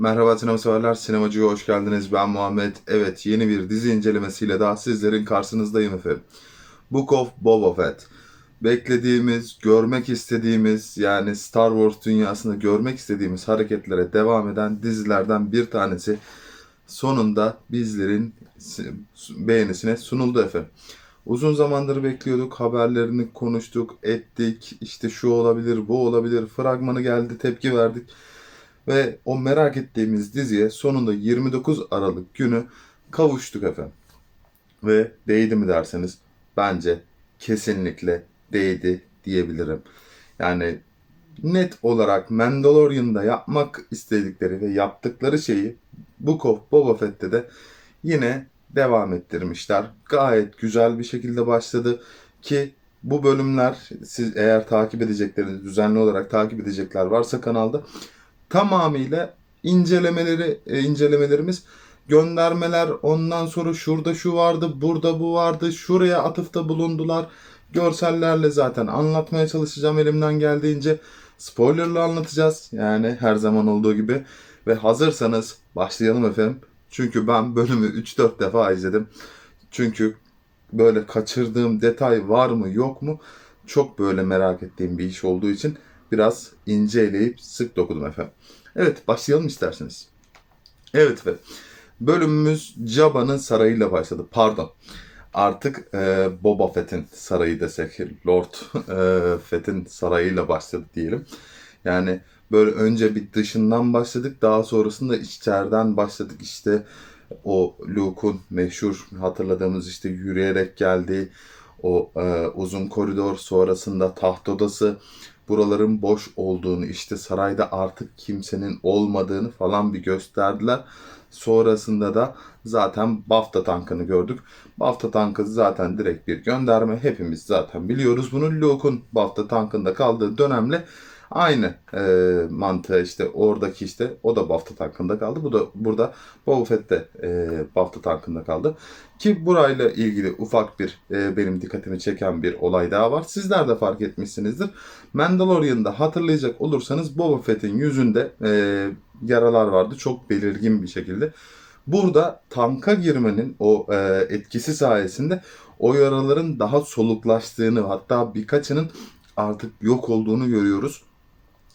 Merhaba sinema severler, sinemacıya hoş geldiniz. Ben Muhammed. Evet, yeni bir dizi incelemesiyle daha sizlerin karşınızdayım efendim. Book of Boba Fett. Beklediğimiz, görmek istediğimiz, yani Star Wars dünyasında görmek istediğimiz hareketlere devam eden dizilerden bir tanesi sonunda bizlerin beğenisine sunuldu efendim. Uzun zamandır bekliyorduk, haberlerini konuştuk, ettik, işte şu olabilir, bu olabilir, fragmanı geldi, tepki verdik. Ve o merak ettiğimiz diziye sonunda 29 Aralık günü kavuştuk efendim. Ve değdi mi derseniz bence kesinlikle değdi diyebilirim. Yani net olarak Mandalorian'da yapmak istedikleri ve yaptıkları şeyi Book of Boba Fett'te de yine devam ettirmişler. Gayet güzel bir şekilde başladı ki bu bölümler siz eğer takip edecekleriniz, düzenli olarak takip edecekler varsa kanalda tamamıyla incelemeleri e, incelemelerimiz. Göndermeler ondan sonra şurada şu vardı burada bu vardı şuraya atıfta bulundular. Görsellerle zaten anlatmaya çalışacağım elimden geldiğince. Spoilerla anlatacağız yani her zaman olduğu gibi. Ve hazırsanız başlayalım efendim. Çünkü ben bölümü 3-4 defa izledim. Çünkü böyle kaçırdığım detay var mı yok mu? Çok böyle merak ettiğim bir iş olduğu için biraz ince eleyip sık dokudum efendim. Evet başlayalım isterseniz. Evet efendim. Bölümümüz Jabba'nın sarayıyla başladı. Pardon. Artık e, Boba Fett'in sarayı desek, Lord e, Fett'in sarayıyla başladı diyelim. Yani böyle önce bir dışından başladık. Daha sonrasında içeriden başladık. İşte o Luke'un meşhur hatırladığımız işte yürüyerek geldiği o e, uzun koridor sonrasında taht odası buraların boş olduğunu işte sarayda artık kimsenin olmadığını falan bir gösterdiler. Sonrasında da zaten BAFTA tankını gördük. BAFTA tankı zaten direkt bir gönderme. Hepimiz zaten biliyoruz bunu. Luke'un BAFTA tankında kaldığı dönemle aynı e, mantığı işte oradaki işte o da BAFTA tankında kaldı. Bu da burada Boba Fett de e, BAFTA tankında kaldı. Ki burayla ilgili ufak bir e, benim dikkatimi çeken bir olay daha var. Sizler de fark etmişsinizdir. Mandalorian'da hatırlayacak olursanız Boba Fett'in yüzünde e, yaralar vardı. Çok belirgin bir şekilde. Burada tanka girmenin o e, etkisi sayesinde o yaraların daha soluklaştığını hatta birkaçının artık yok olduğunu görüyoruz.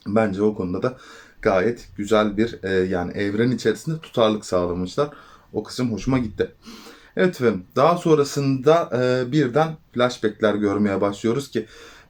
Bence o konuda da gayet güzel bir e, yani evren içerisinde tutarlık sağlamışlar. O kısım hoşuma gitti. Evet efendim daha sonrasında e, birden flashbackler görmeye başlıyoruz ki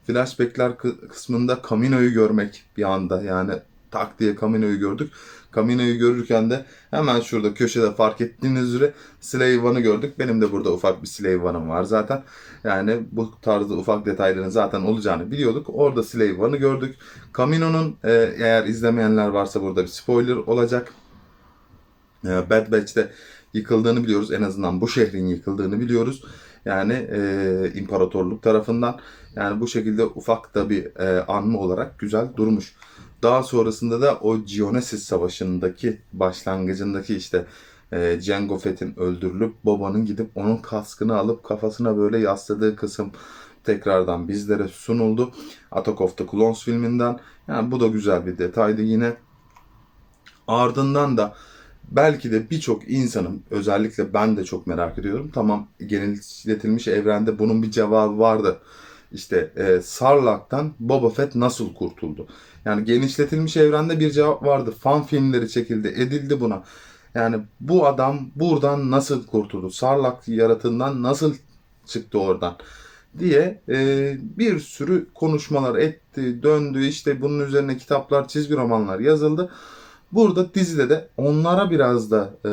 flashbackler kı- kısmında Camino'yu görmek bir anda yani tak diye Camino'yu gördük. Camino'yu görürken de hemen şurada köşede fark ettiğiniz üzere Slave gördük. Benim de burada ufak bir Slave var zaten. Yani bu tarzda ufak detayların zaten olacağını biliyorduk. Orada Slave gördük. Camino'nun e, eğer izlemeyenler varsa burada bir spoiler olacak. E, Bad Batch'te yıkıldığını biliyoruz. En azından bu şehrin yıkıldığını biliyoruz. Yani e, imparatorluk tarafından. Yani bu şekilde ufak da bir e, anma olarak güzel durmuş. Daha sonrasında da o Geonesis Savaşı'ndaki başlangıcındaki işte e, Jango Fett'in öldürülüp Boba'nın gidip onun kaskını alıp kafasına böyle yasladığı kısım tekrardan bizlere sunuldu. Attack of the Clones filminden. Yani bu da güzel bir detaydı yine. Ardından da belki de birçok insanın özellikle ben de çok merak ediyorum. Tamam genişletilmiş evrende bunun bir cevabı vardı. İşte e, Sarlac'tan Boba Fett nasıl kurtuldu? Yani genişletilmiş evrende bir cevap vardı. Fan filmleri çekildi, edildi buna. Yani bu adam buradan nasıl kurtuldu? Sarlacc yaratığından nasıl çıktı oradan? diye e, bir sürü konuşmalar etti, döndü. İşte bunun üzerine kitaplar, çizgi romanlar yazıldı. Burada dizide de onlara biraz da e,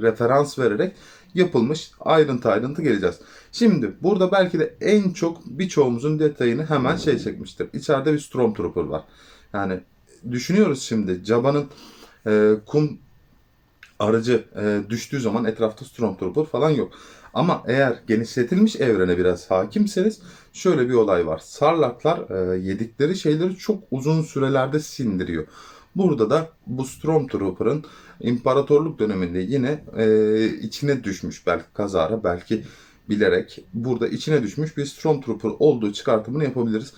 referans vererek yapılmış ayrıntı ayrıntı geleceğiz. Şimdi burada belki de en çok birçoğumuzun detayını hemen şey çekmiştir. İçeride bir Stormtrooper var. Yani düşünüyoruz şimdi Jaba'nın e, kum aracı e, düştüğü zaman etrafta Stormtrooper falan yok. Ama eğer genişletilmiş evrene biraz hakimseniz şöyle bir olay var. Sarlaklar e, yedikleri şeyleri çok uzun sürelerde sindiriyor. Burada da bu Stormtrooper'ın imparatorluk döneminde yine e, içine düşmüş belki kazara belki bilerek burada içine düşmüş bir Stormtrooper olduğu çıkartımını yapabiliriz.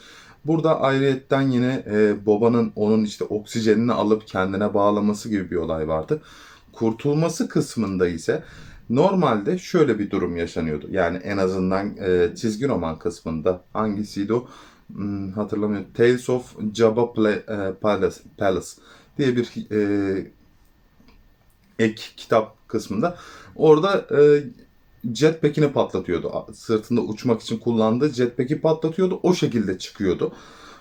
Burada ayrıyetten yine e, babanın onun işte oksijenini alıp kendine bağlaması gibi bir olay vardı. Kurtulması kısmında ise normalde şöyle bir durum yaşanıyordu. Yani en azından e, çizgi roman kısmında hangisiydi o? Hmm, hatırlamıyorum. Tales of Jabba e, Palace, Palace diye bir e, ek kitap kısmında. Orada e, jetpack'ini patlatıyordu. Sırtında uçmak için kullandığı jetpack'i patlatıyordu. O şekilde çıkıyordu.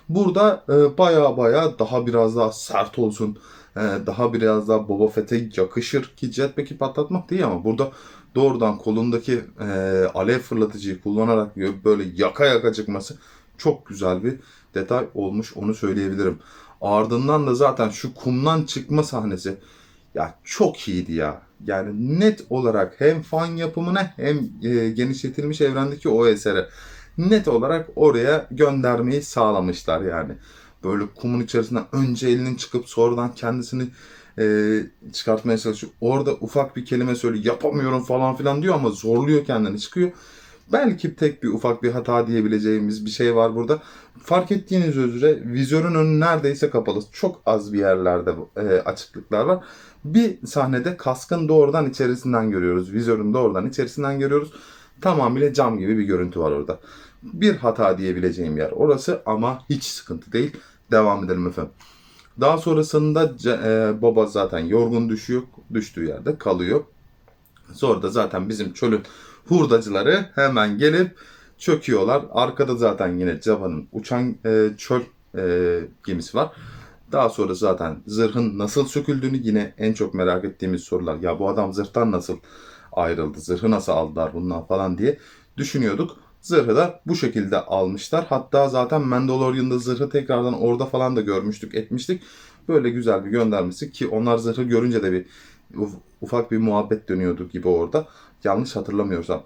Burada e, baya baya daha biraz daha sert olsun. e, daha biraz daha Boba Fett'e yakışır ki jetpack'i patlatmak değil ama burada doğrudan kolundaki e, alev fırlatıcıyı kullanarak böyle yaka yaka çıkması çok güzel bir detay olmuş onu söyleyebilirim. Ardından da zaten şu kumdan çıkma sahnesi ya çok iyiydi ya. Yani net olarak hem fan yapımına hem e, genişletilmiş evrendeki o esere net olarak oraya göndermeyi sağlamışlar yani. Böyle kumun içerisinden önce elinin çıkıp sonradan kendisini e, çıkartmaya çalışıyor. Orada ufak bir kelime söylüyor yapamıyorum falan filan diyor ama zorluyor kendini çıkıyor. Belki tek bir ufak bir hata diyebileceğimiz bir şey var burada. Fark ettiğiniz üzere vizörün önü neredeyse kapalı. Çok az bir yerlerde e, açıklıklar var. Bir sahnede kaskın doğrudan içerisinden görüyoruz. Vizörün doğrudan içerisinden görüyoruz. Tamamıyla cam gibi bir görüntü var orada. Bir hata diyebileceğim yer orası ama hiç sıkıntı değil. Devam edelim efendim. Daha sonrasında e, Boba zaten yorgun düşüyor. Düştüğü yerde kalıyor. Sonra da zaten bizim çölün hurdacıları hemen gelip çöküyorlar. Arkada zaten yine Java'nın uçan e, çöl e, gemisi var. Daha sonra zaten zırhın nasıl söküldüğünü yine en çok merak ettiğimiz sorular. Ya bu adam zırhtan nasıl ayrıldı? Zırhı nasıl aldılar bunlar falan diye düşünüyorduk. Zırhı da bu şekilde almışlar. Hatta zaten Mandalorian'da zırhı tekrardan orada falan da görmüştük, etmiştik. Böyle güzel bir göndermesi ki onlar zırhı görünce de bir uf- ufak bir muhabbet dönüyordu gibi orada. Yanlış hatırlamıyorsam.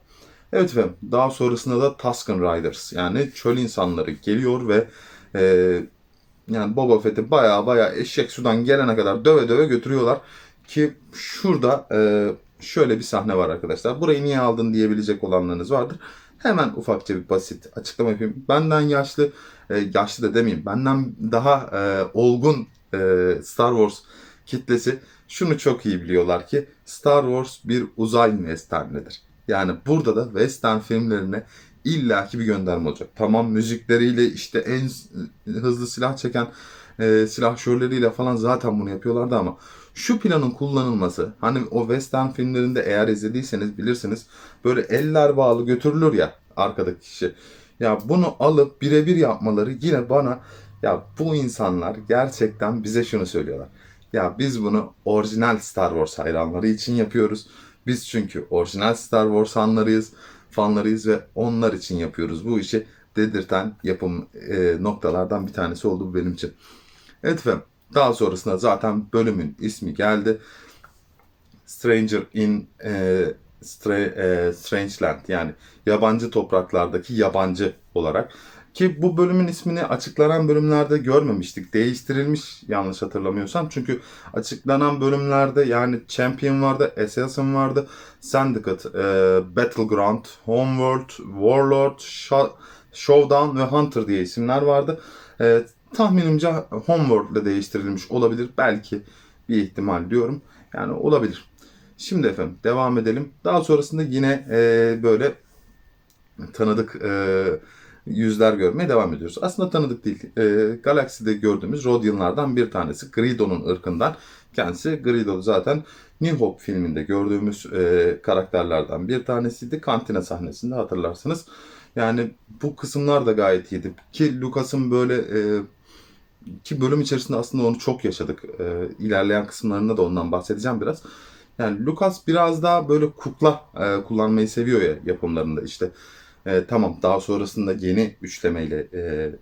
Evet efendim daha sonrasında da Tusken Riders yani çöl insanları geliyor ve e, yani Boba Fett'i baya baya eşek sudan gelene kadar döve döve götürüyorlar. Ki şurada e, şöyle bir sahne var arkadaşlar. Burayı niye aldın diyebilecek olanlarınız vardır. Hemen ufakça bir basit açıklama yapayım. Benden yaşlı, e, yaşlı da demeyeyim. Benden daha e, olgun e, Star Wars kitlesi şunu çok iyi biliyorlar ki Star Wars bir uzay westernidir. Yani burada da western filmlerine illaki bir gönderme olacak. Tamam müzikleriyle işte en hızlı silah çeken e, silahşörleriyle falan zaten bunu yapıyorlardı ama şu planın kullanılması hani o western filmlerinde eğer izlediyseniz bilirsiniz böyle eller bağlı götürülür ya arkadaki kişi. Ya bunu alıp birebir yapmaları yine bana ya bu insanlar gerçekten bize şunu söylüyorlar. Ya biz bunu orijinal Star Wars hayranları için yapıyoruz. Biz çünkü orijinal Star Wars fanlarıyız, fanlarıyız ve onlar için yapıyoruz bu işi dedirten yapım e, noktalardan bir tanesi oldu bu benim için. Evet efendim. Daha sonrasında zaten bölümün ismi geldi. Stranger in e, Stra, e, Strangeland yani yabancı topraklardaki yabancı olarak. Ki bu bölümün ismini açıklanan bölümlerde görmemiştik. Değiştirilmiş yanlış hatırlamıyorsam. Çünkü açıklanan bölümlerde yani Champion vardı, Assassin vardı, Syndicate, e, Battleground, Homeworld, Warlord, Sho- Showdown ve Hunter diye isimler vardı. E, tahminimce Homeworld ile değiştirilmiş olabilir. Belki bir ihtimal diyorum. Yani olabilir. Şimdi efendim devam edelim. Daha sonrasında yine e, böyle tanıdık e, yüzler görmeye devam ediyoruz. Aslında tanıdık değil. E, Galaxy'de gördüğümüz Rodianlardan bir tanesi. Greedo'nun ırkından. Kendisi Greedo zaten New Hope filminde gördüğümüz e, karakterlerden bir tanesiydi. Kantina sahnesinde hatırlarsınız. Yani bu kısımlar da gayet iyiydi. Ki Lucas'ın böyle e, ki bölüm içerisinde aslında onu çok yaşadık. E, ilerleyen kısımlarında da ondan bahsedeceğim biraz. Yani Lucas biraz daha böyle kukla e, kullanmayı seviyor ya yapımlarında işte. E, tamam daha sonrasında yeni üçlemeyle e,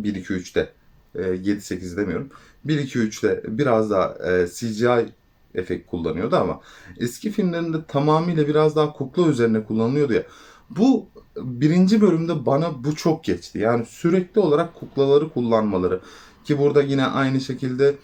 1-2-3'te e, 7-8 demiyorum. 1-2-3'te biraz daha e, CGI efekt kullanıyordu ama eski filmlerinde tamamıyla biraz daha kukla üzerine kullanılıyordu ya. Bu birinci bölümde bana bu çok geçti. Yani sürekli olarak kuklaları kullanmaları. Ki burada yine aynı şekilde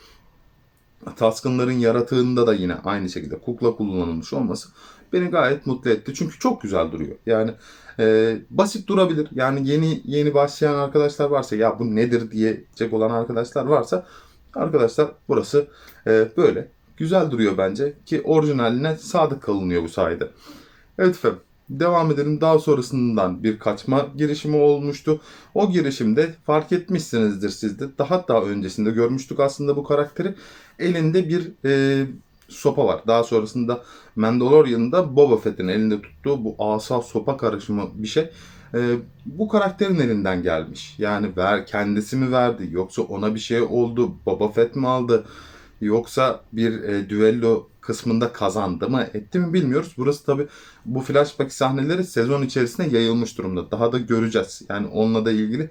Taskınların yaratığında da yine aynı şekilde kukla kullanılmış olması beni gayet mutlu etti. Çünkü çok güzel duruyor. Yani e, basit durabilir. Yani yeni yeni başlayan arkadaşlar varsa ya bu nedir diyecek olan arkadaşlar varsa arkadaşlar burası e, böyle. Güzel duruyor bence ki orijinaline sadık kalınıyor bu sayede. Evet efendim devam edelim. Daha sonrasından bir kaçma girişimi olmuştu. O girişimde fark etmişsinizdir siz de. Daha daha öncesinde görmüştük aslında bu karakteri. Elinde bir e, sopa var. Daha sonrasında Mandalorian'da Boba Fett'in elinde tuttuğu bu asa sopa karışımı bir şey. E, bu karakterin elinden gelmiş. Yani ver kendisi mi verdi yoksa ona bir şey oldu Boba Fett mi aldı yoksa bir e, düello kısmında kazandı mı etti mi bilmiyoruz. Burası tabi bu flashback sahneleri sezon içerisinde yayılmış durumda. Daha da göreceğiz. Yani onunla da ilgili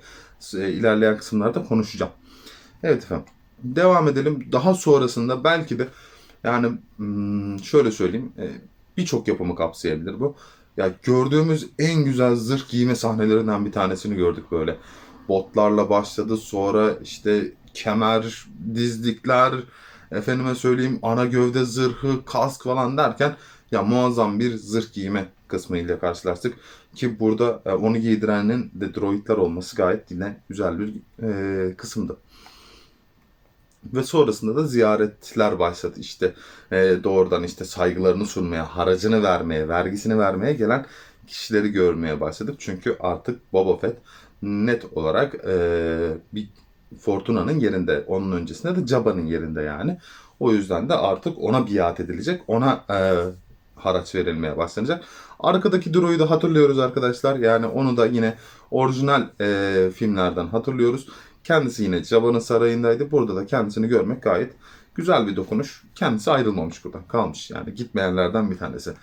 e, ilerleyen kısımlarda konuşacağım. Evet efendim. Devam edelim. Daha sonrasında belki de yani hmm, şöyle söyleyeyim e, birçok yapımı kapsayabilir bu. Ya gördüğümüz en güzel zırh giyme sahnelerinden bir tanesini gördük böyle. Botlarla başladı sonra işte kemer, dizlikler, efendime söyleyeyim ana gövde zırhı, kask falan derken ya muazzam bir zırh giyme kısmıyla karşılaştık. Ki burada e, onu giydirenin de droidler olması gayet yine güzel bir e, kısımdı. Ve sonrasında da ziyaretler başladı. İşte e, doğrudan işte saygılarını sunmaya, haracını vermeye, vergisini vermeye gelen kişileri görmeye başladık. Çünkü artık Boba Fett net olarak e, bir Fortuna'nın yerinde. Onun öncesinde de Jabba'nın yerinde yani. O yüzden de artık ona biat edilecek. Ona e, haraç verilmeye başlanacak. Arkadaki Droid'i da hatırlıyoruz arkadaşlar. Yani onu da yine orijinal e, filmlerden hatırlıyoruz. Kendisi yine Jabba'nın sarayındaydı. Burada da kendisini görmek gayet güzel bir dokunuş. Kendisi ayrılmamış buradan. Kalmış yani gitmeyenlerden bir tanesi.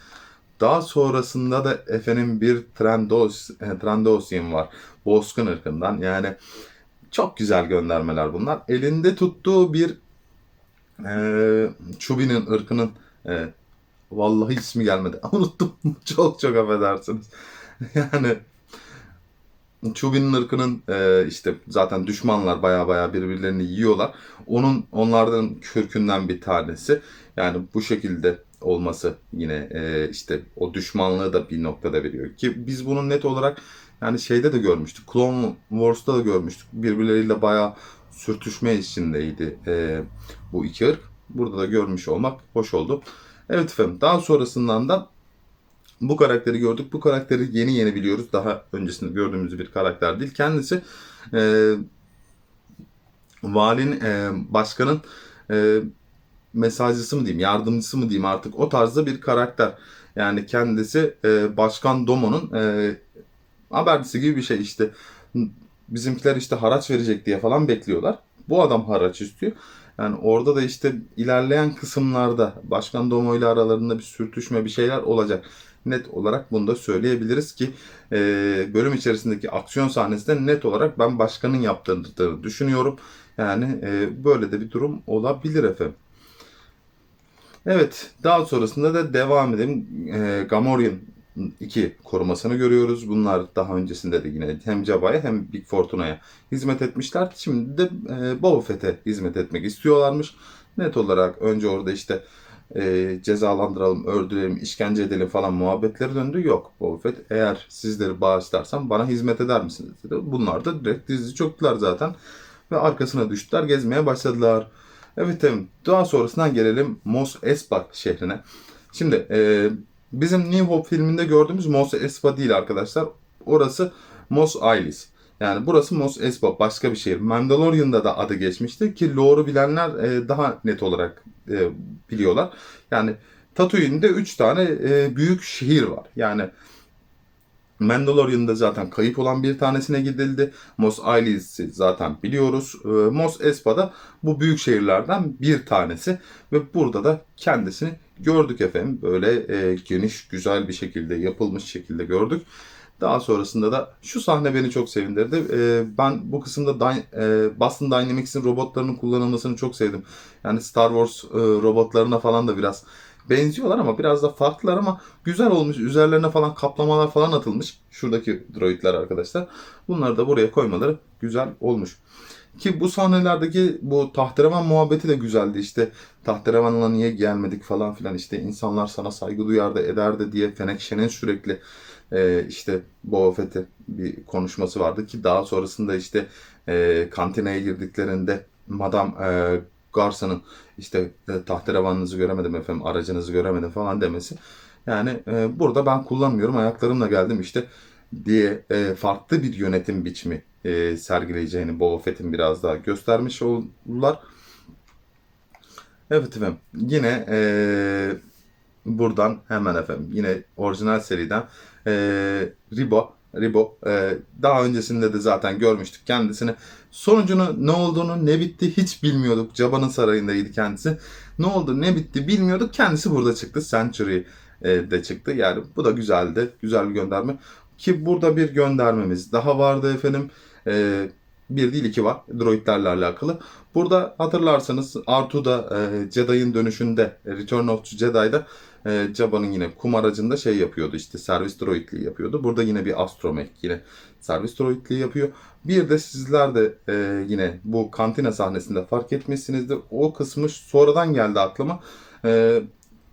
Daha sonrasında da efendim bir Trandos, e, Trandosyan var. Bozkın ırkından. Yani çok güzel göndermeler bunlar. Elinde tuttuğu bir e, Chubby'nin ırkının e, vallahi ismi gelmedi. Unuttum. çok çok affedersiniz. yani Chubby'nin ırkının e, işte zaten düşmanlar baya baya birbirlerini yiyorlar. Onun onlardan kürkünden bir tanesi. Yani bu şekilde olması yine e, işte o düşmanlığı da bir noktada veriyor. Ki biz bunu net olarak yani şeyde de görmüştük. Clone Wars'ta da görmüştük. Birbirleriyle bayağı sürtüşme içindeydi e, bu iki ırk. Burada da görmüş olmak hoş oldu. Evet efendim daha sonrasından da bu karakteri gördük. Bu karakteri yeni yeni biliyoruz. Daha öncesinde gördüğümüz bir karakter değil. Kendisi e, valinin, e, başkanın e, mesajcısı mı diyeyim, yardımcısı mı diyeyim artık o tarzda bir karakter. Yani kendisi e, Başkan Domo'nun e, habercisi gibi bir şey işte. Bizimkiler işte haraç verecek diye falan bekliyorlar. Bu adam haraç istiyor. Yani orada da işte ilerleyen kısımlarda Başkan Domo ile aralarında bir sürtüşme bir şeyler olacak. Net olarak bunu da söyleyebiliriz ki e, bölüm içerisindeki aksiyon sahnesinde net olarak ben başkanın yaptığını düşünüyorum. Yani e, böyle de bir durum olabilir efendim. Evet, daha sonrasında da devam edelim. E, Gamorrean iki korumasını görüyoruz. Bunlar daha öncesinde de yine hem Jabba'ya hem Big Fortuna'ya hizmet etmişler. Şimdi de e, Boba Fett'e hizmet etmek istiyorlarmış. Net olarak önce orada işte e, cezalandıralım, öldürelim, işkence edelim falan muhabbetleri döndü. Yok Boba Fett eğer sizleri bağışlarsam bana hizmet eder misiniz dedi. Bunlar da direkt dizi çöktüler zaten. Ve arkasına düştüler, gezmeye başladılar. Evet evet. Daha sonrasından gelelim Mos Espa şehrine. Şimdi e, bizim New Hope filminde gördüğümüz Mos Espa değil arkadaşlar. Orası Mos Eilis. Yani burası Mos Espa başka bir şehir. Mandalorian'da da adı geçmişti ki lore'u bilenler e, daha net olarak e, biliyorlar. Yani Tatooine'de 3 tane e, büyük şehir var. Yani Mandalorian'da zaten kayıp olan bir tanesine gidildi. Mos Eilis'i zaten biliyoruz. Ee, Mos Espa'da bu büyük şehirlerden bir tanesi ve burada da kendisini gördük efendim. Böyle e, geniş, güzel bir şekilde yapılmış şekilde gördük. Daha sonrasında da şu sahne beni çok sevindirdi. E, ben bu kısımda e, Boston Dynamics'in robotlarının kullanılmasını çok sevdim. Yani Star Wars e, robotlarına falan da biraz benziyorlar ama biraz da farklılar ama güzel olmuş. Üzerlerine falan kaplamalar falan atılmış. Şuradaki droidler arkadaşlar. Bunları da buraya koymaları güzel olmuş. Ki bu sahnelerdeki bu tahterevan muhabbeti de güzeldi işte. Tahterevanla niye gelmedik falan filan işte insanlar sana saygı duyardı ederdi diye Fenekşe'nin sürekli e, işte Boba Fett'e bir konuşması vardı ki daha sonrasında işte e, kantineye girdiklerinde Madame e, Garsa'nın işte e, tahterevanınızı göremedim efendim aracınızı göremedim falan demesi. Yani e, burada ben kullanmıyorum ayaklarımla geldim işte diye e, farklı bir yönetim biçimi e, sergileyeceğini Boba Fett'in biraz daha göstermiş oldular. Evet efendim yine e, buradan hemen efendim yine orijinal seriden e, Ribo Ribo e, daha öncesinde de zaten görmüştük kendisini. Sonucunun ne olduğunu ne bitti hiç bilmiyorduk. Jaba'nın sarayındaydı kendisi. Ne oldu ne bitti bilmiyorduk. Kendisi burada çıktı. Century e, de çıktı. Yani bu da güzeldi. Güzel bir gönderme. Ki burada bir göndermemiz daha vardı efendim. E, bir değil iki var. Droidlerle alakalı. Burada hatırlarsanız R2'da e, Jedi'ın dönüşünde Return of the Jedi'da e, Jaba'nın yine kum aracında şey yapıyordu işte servis droidliği yapıyordu. Burada yine bir astromech yine servis droidliği yapıyor. Bir de sizler de e, yine bu kantina sahnesinde fark etmişsinizdir. O kısmı sonradan geldi aklıma. E,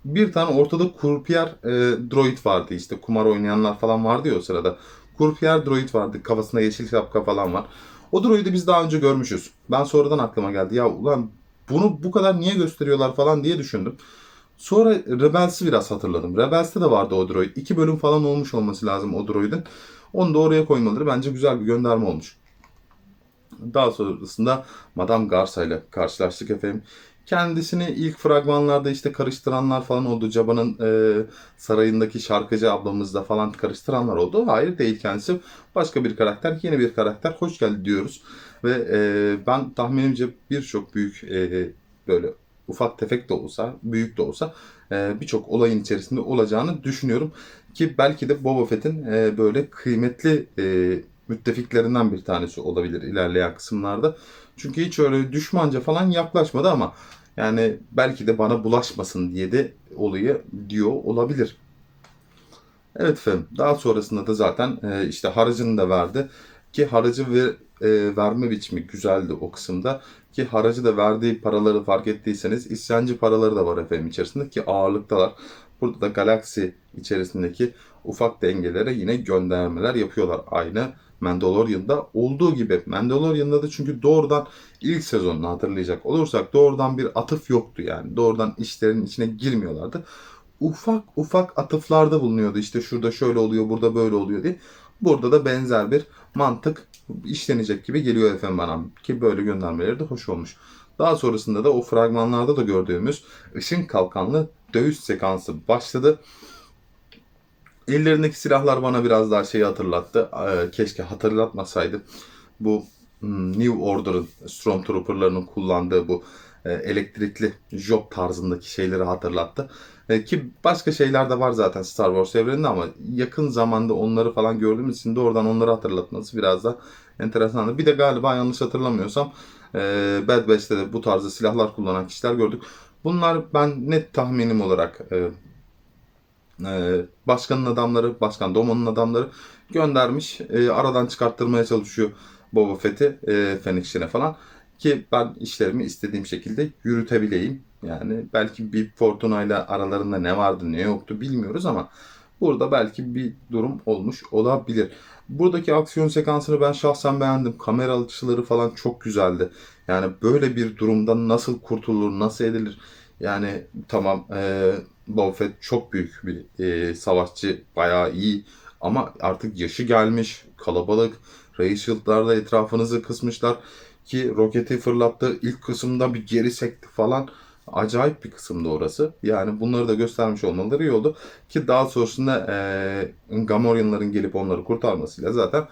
bir tane ortada kurpiyer e, droid vardı işte kumar oynayanlar falan vardı ya o sırada. Kurpiyer droid vardı kafasında yeşil şapka falan var. O droidi biz daha önce görmüşüz. Ben sonradan aklıma geldi. Ya ulan bunu bu kadar niye gösteriyorlar falan diye düşündüm. Sonra Rebels'i biraz hatırladım. Rebels'te de vardı o droid. İki bölüm falan olmuş olması lazım o droidin. Onu da oraya koymaları bence güzel bir gönderme olmuş. Daha sonrasında Madame Garsa ile karşılaştık efendim. Kendisini ilk fragmanlarda işte karıştıranlar falan oldu. Jaba'nın e, sarayındaki şarkıcı ablamızla falan karıştıranlar oldu. Hayır değil kendisi. Başka bir karakter, yeni bir karakter. Hoş geldi diyoruz. Ve e, ben tahminimce birçok büyük e, böyle ufak tefek de olsa, büyük de olsa e, birçok olayın içerisinde olacağını düşünüyorum. Ki belki de Boba Fett'in e, böyle kıymetli e, müttefiklerinden bir tanesi olabilir ilerleyen kısımlarda. Çünkü hiç öyle düşmanca falan yaklaşmadı ama yani belki de bana bulaşmasın diye de olayı diyor olabilir. Evet efendim. Daha sonrasında da zaten e, işte haracını da verdi. Ki haracı ver, e, verme biçimi güzeldi o kısımda. Ki haracı da verdiği paraları fark ettiyseniz isyancı paraları da var efendim içerisinde ki ağırlıktalar. Burada da galaksi içerisindeki ufak dengelere yine göndermeler yapıyorlar. Aynı Mandalorian'da olduğu gibi. Mandalorian'da da çünkü doğrudan ilk sezonunu hatırlayacak olursak doğrudan bir atıf yoktu yani. Doğrudan işlerin içine girmiyorlardı. Ufak ufak atıflarda bulunuyordu. İşte şurada şöyle oluyor, burada böyle oluyor diye. Burada da benzer bir mantık işlenecek gibi geliyor efendim bana. Ki böyle göndermeleri de hoş olmuş. Daha sonrasında da o fragmanlarda da gördüğümüz ışın kalkanlı dövüş sekansı başladı. Ellerindeki silahlar bana biraz daha şeyi hatırlattı. Ee, keşke hatırlatmasaydı. Bu hmm, New Order'ın Stormtrooper'larının kullandığı bu e, elektrikli job tarzındaki şeyleri hatırlattı. E, ki başka şeyler de var zaten Star Wars evreninde ama yakın zamanda onları falan gördüğümüz için de oradan onları hatırlatması biraz da enteresandı. Bir de galiba yanlış hatırlamıyorsam e, Bad Batch'te de bu tarzda silahlar kullanan kişiler gördük. Bunlar ben net tahminim olarak e, e, başkanın adamları, başkan Domo'nun adamları göndermiş. E, aradan çıkarttırmaya çalışıyor Boba Fett'i, e, Fennec falan. Ki ben işlerimi istediğim şekilde yürütebileyim. Yani belki bir Fortuna ile aralarında ne vardı ne yoktu bilmiyoruz ama burada belki bir durum olmuş olabilir. Buradaki aksiyon sekansını ben şahsen beğendim. Kamera açıları falan çok güzeldi. Yani böyle bir durumdan nasıl kurtulur, nasıl edilir? Yani tamam e, Boba Fett çok büyük bir e, savaşçı, bayağı iyi ama artık yaşı gelmiş, kalabalık, Ray Shield'larla etrafınızı kısmışlar ki roketi fırlattı ilk kısımda bir geri sekti falan. Acayip bir kısımda orası. Yani bunları da göstermiş olmaları iyi oldu. Ki daha sonrasında e, Gamorreanların gelip onları kurtarmasıyla zaten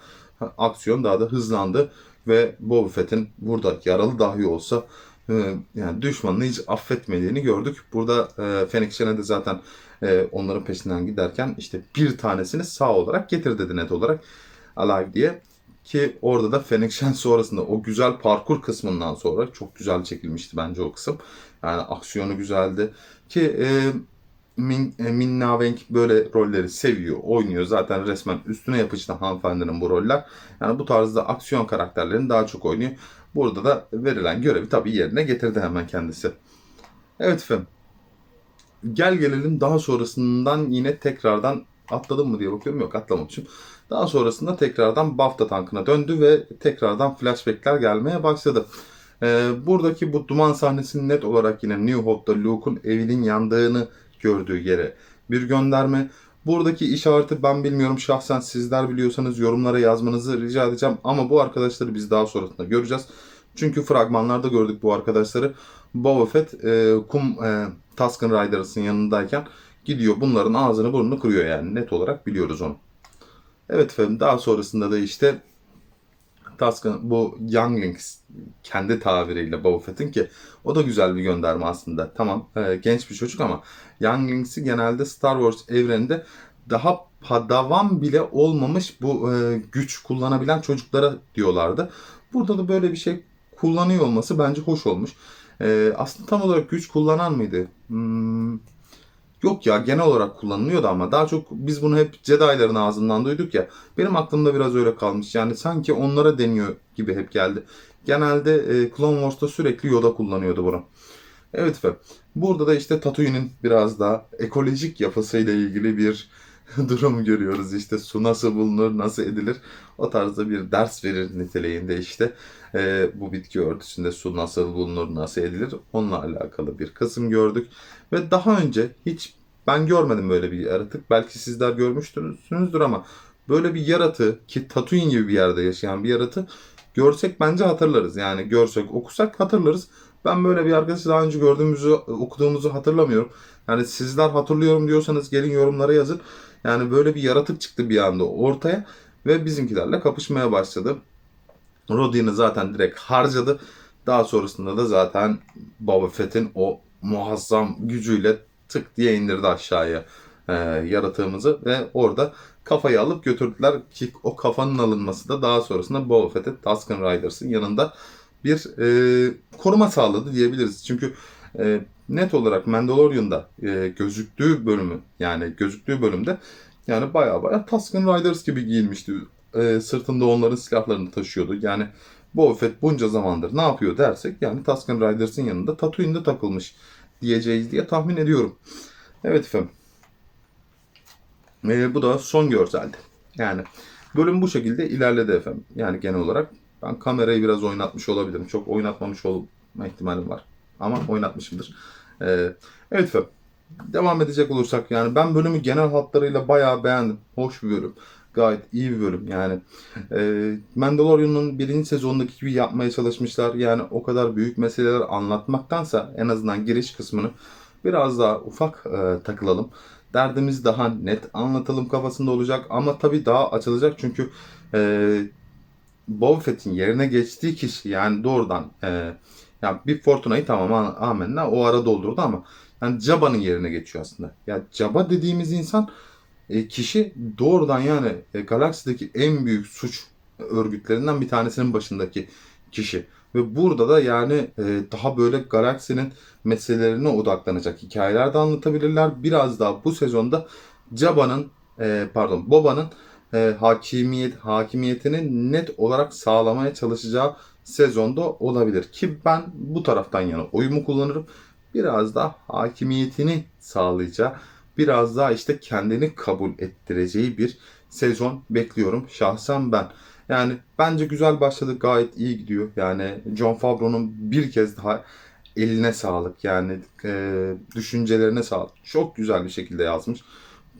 aksiyon daha da hızlandı. Ve Boba Fett'in burada yaralı dahi olsa yani düşmanını hiç affetmediğini gördük. Burada e, Shand'e de zaten e, onların peşinden giderken işte bir tanesini sağ olarak getir dedi net olarak Alive diye. Ki orada da Shand sonrasında o güzel parkur kısmından sonra çok güzel çekilmişti bence o kısım. Yani aksiyonu güzeldi. Ki e, Min, e, Min Na Wen böyle rolleri seviyor, oynuyor. Zaten resmen üstüne yapıştı hanımefendinin bu roller. Yani bu tarzda aksiyon karakterlerini daha çok oynuyor. Burada da verilen görevi tabii yerine getirdi hemen kendisi. Evet efendim. Gel gelelim daha sonrasından yine tekrardan atladım mı diye bakıyorum. Yok atlamamışım. Daha sonrasında tekrardan BAFTA tankına döndü ve tekrardan flashbackler gelmeye başladı. Ee, buradaki bu duman sahnesini net olarak yine New Hope'da Luke'un evinin yandığını gördüğü yere bir gönderme. Buradaki işareti ben bilmiyorum. Şahsen sizler biliyorsanız yorumlara yazmanızı rica edeceğim. Ama bu arkadaşları biz daha sonrasında göreceğiz. Çünkü fragmanlarda gördük bu arkadaşları. Boba Fett e, kum e, Tusken Riders'ın yanındayken gidiyor bunların ağzını burnunu kırıyor yani. Net olarak biliyoruz onu. Evet efendim daha sonrasında da işte Tusken bu Younglings kendi tabiriyle Boba Fett'in ki o da güzel bir gönderme aslında. Tamam e, genç bir çocuk ama Younglings'i genelde Star Wars evreninde daha padavan bile olmamış bu e, güç kullanabilen çocuklara diyorlardı. Burada da böyle bir şey kullanıyor olması bence hoş olmuş. E, aslında tam olarak güç kullanan mıydı? Hmm, yok ya genel olarak kullanılıyordu ama daha çok biz bunu hep Jedi'ların ağzından duyduk ya. Benim aklımda biraz öyle kalmış. Yani sanki onlara deniyor gibi hep geldi. Genelde e, Clone Wars'ta sürekli Yoda kullanıyordu bunu. Evet efendim. Burada da işte Tatooine'in biraz daha ekolojik yapısıyla ilgili bir durum görüyoruz. İşte su nasıl bulunur, nasıl edilir o tarzda bir ders verir niteliğinde işte e, bu bitki örtüsünde su nasıl bulunur, nasıl edilir onunla alakalı bir kısım gördük. Ve daha önce hiç ben görmedim böyle bir yaratık. Belki sizler görmüşsünüzdür ama böyle bir yaratı ki Tatooine gibi bir yerde yaşayan bir yaratı görsek bence hatırlarız. Yani görsek okusak hatırlarız. Ben böyle bir arkadaşı daha önce gördüğümüzü, okuduğumuzu hatırlamıyorum. Yani sizler hatırlıyorum diyorsanız gelin yorumlara yazın. Yani böyle bir yaratık çıktı bir anda ortaya ve bizimkilerle kapışmaya başladı. Rodin'i zaten direkt harcadı. Daha sonrasında da zaten Boba Fett'in o muazzam gücüyle tık diye indirdi aşağıya e, yaratığımızı ve orada kafayı alıp götürdüler ki o kafanın alınması da daha sonrasında Boba Fett'e Tusken Riders'ın yanında bir e, koruma sağladı diyebiliriz. Çünkü e, net olarak Mandalorian'da e, gözüktüğü bölümü yani gözüktüğü bölümde yani baya baya Tusken Riders gibi giyinmişti. E, sırtında onların silahlarını taşıyordu. Yani Boba Fett bunca zamandır ne yapıyor dersek yani Tusken Riders'ın yanında Tatooine'de takılmış diyeceğiz diye tahmin ediyorum. Evet efendim. E, bu da son görseldi. Yani bölüm bu şekilde ilerledi efendim. Yani genel olarak ben kamerayı biraz oynatmış olabilirim. Çok oynatmamış olma ihtimalim var. Ama oynatmışımdır. Ee, evet efendim. Devam edecek olursak yani ben bölümü genel hatlarıyla bayağı beğendim. Hoş bir bölüm. Gayet iyi bir bölüm yani. E, Mandalorian'ın birinci sezondaki gibi yapmaya çalışmışlar. Yani o kadar büyük meseleler anlatmaktansa en azından giriş kısmını biraz daha ufak e, takılalım. Derdimizi daha net anlatalım kafasında olacak. Ama tabii daha açılacak çünkü e, Boba Fett'in yerine geçtiği kişi yani doğrudan e, yani bir Fortuna'yı tamam amenna o ara doldurdu ama yani Jabba'nın yerine geçiyor aslında. Yani Jabba dediğimiz insan e, kişi doğrudan yani e, galaksideki en büyük suç örgütlerinden bir tanesinin başındaki kişi. Ve burada da yani e, daha böyle galaksinin meselelerine odaklanacak hikayeler de anlatabilirler. Biraz daha bu sezonda Jabba'nın e, pardon Boba'nın e, hakimiyet hakimiyetini net olarak sağlamaya çalışacağı sezonda olabilir. Ki ben bu taraftan yana oyumu kullanırım. Biraz daha hakimiyetini sağlayacağı, biraz daha işte kendini kabul ettireceği bir sezon bekliyorum şahsen ben. Yani bence güzel başladı, gayet iyi gidiyor. Yani John Favreau'nun bir kez daha eline sağlık. Yani e, düşüncelerine sağlık. Çok güzel bir şekilde yazmış.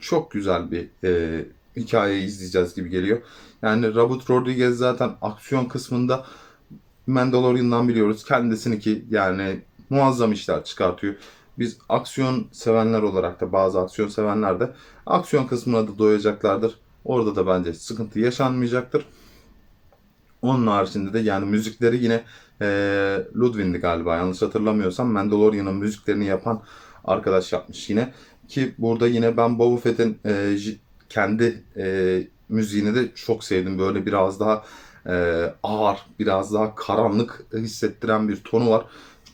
Çok güzel bir e, hikayeyi izleyeceğiz gibi geliyor. Yani Robert Rodriguez zaten aksiyon kısmında Mandalorian'dan biliyoruz. Kendisini ki yani muazzam işler çıkartıyor. Biz aksiyon sevenler olarak da bazı aksiyon sevenler de aksiyon kısmına da doyacaklardır. Orada da bence sıkıntı yaşanmayacaktır. Onun haricinde de yani müzikleri yine e, Ludwig'di galiba yanlış hatırlamıyorsam Mandalorian'ın müziklerini yapan arkadaş yapmış yine. Ki burada yine ben Boba Fett'in e, kendi e, müziğini de çok sevdim. Böyle biraz daha e, ağır, biraz daha karanlık hissettiren bir tonu var.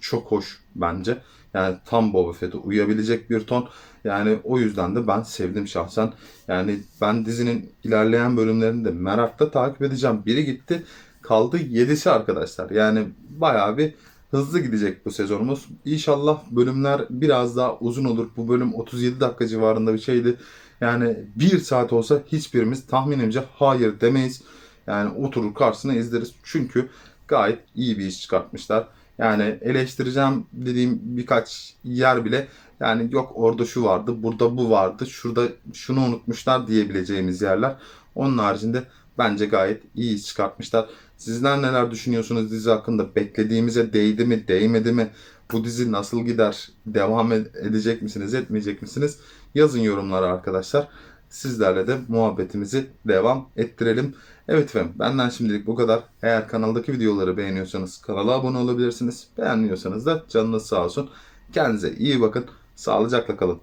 Çok hoş bence. Yani tam Boba Fett'e uyabilecek bir ton. Yani o yüzden de ben sevdim şahsen. Yani ben dizinin ilerleyen bölümlerini de merakla takip edeceğim. Biri gitti. kaldı 7'si arkadaşlar. Yani bayağı bir hızlı gidecek bu sezonumuz. İnşallah bölümler biraz daha uzun olur. Bu bölüm 37 dakika civarında bir şeydi. Yani bir saat olsa hiçbirimiz tahminimce hayır demeyiz. Yani oturur karşısına izleriz. Çünkü gayet iyi bir iş çıkartmışlar. Yani eleştireceğim dediğim birkaç yer bile yani yok orada şu vardı, burada bu vardı, şurada şunu unutmuşlar diyebileceğimiz yerler. Onun haricinde bence gayet iyi iş çıkartmışlar. Sizler neler düşünüyorsunuz dizi hakkında? Beklediğimize değdi mi, değmedi mi? Bu dizi nasıl gider? Devam ed- edecek misiniz, etmeyecek misiniz? Yazın yorumlara arkadaşlar. Sizlerle de muhabbetimizi devam ettirelim. Evet efendim benden şimdilik bu kadar. Eğer kanaldaki videoları beğeniyorsanız kanala abone olabilirsiniz. Beğenmiyorsanız da canınız sağ olsun. Kendinize iyi bakın. Sağlıcakla kalın.